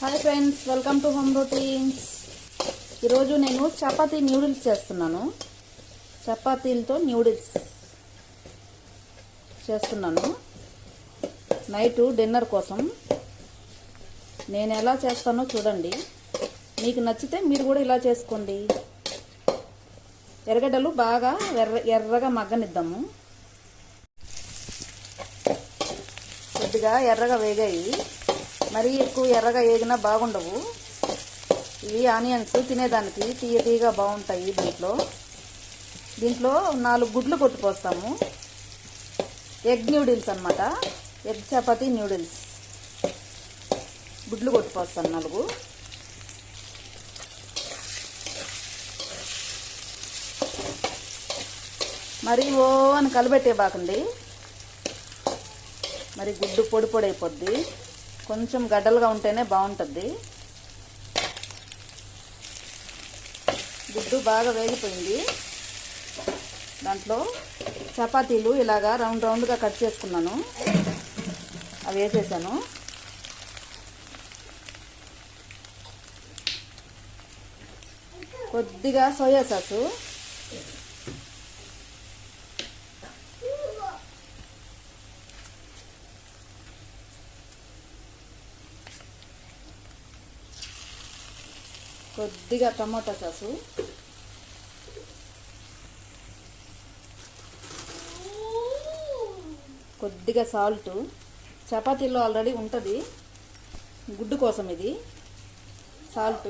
Hi friends welcome to home routines ఈరోజు నేను chapati noodles చేస్తున్నాను. చపాతీలతో న్యూడిల్స్ చేస్తున్నాను. నైట్ డిన్నర్ కోసం. నేను ఎలా చేస్తానో చూడండి. మీకు నచ్చితే మీరు కూడా ఇలా చేసుకోండి. ఎర్రగడ్డలు బాగా ఎర్ర ఎర్రగా మగ్గనిద్దాము. కొద్దిగా ఎర్రగా వేగాయి. మరీ ఎక్కువ ఎర్రగా వేగినా బాగుండవు. ఇవి ఆనియన్స్ తినేదానికి తీయ తీయగా బాగుంటాయి దీంట్లో. దీంట్లో నాలుగు గుడ్లు కొట్టుకొస్తాము. ఎగ్ న్యూడిల్స్ అనమాట ఎగ్ చపాతీ న్యూడిల్స్. గుడ్లు కొట్టుకొస్తాను నాలుగు. మరి ఓ అని కలబెట్టే బాకండి మరి గుడ్డు పొడి పొడి అయిపోద్ది. కొంచెం గడ్డలుగా ఉంటేనే బాగుంటుంది. గుడ్డు బాగా వేగిపోయింది. దాంట్లో చపాతీలు ఇలాగా రౌండ్ రౌండ్గా కట్ చేసుకున్నాను. అవి వేసేసాను. కొద్దిగా సోయా సాసు. కొద్దిగా టమాటా సాసు. కొద్దిగా సాల్ట్. చపాతీలో ఆల్రెడీ ఉంటుంది. గుడ్డు కోసం ఇది. సాల్ట్.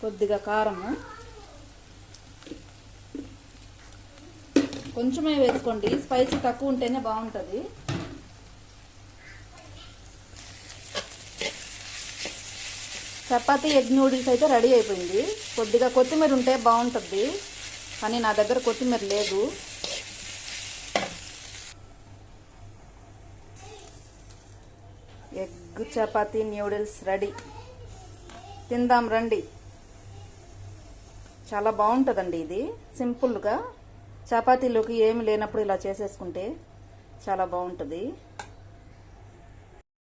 కొద్దిగా కారము. కొంచెమే వేసుకోండి. స్పైసీ తక్కువ ఉంటేనే బాగుంటుంది. చపాతీ ఎగ్ నూడిల్స్ అయితే రెడీ అయిపోయింది. కొద్దిగా కొత్తిమీర ఉంటే బాగుంటుంది. కానీ నా దగ్గర కొత్తిమీర లేదు. Egg chapati noodles ready. తిందాం రండి. చాలా బాగుంటుందండి ఇది. సింపుల్గా. చపాతీలోకి ఏమి లేనప్పుడు ఇలా చేసేసుకుంటే చాలా బాగుంటుంది.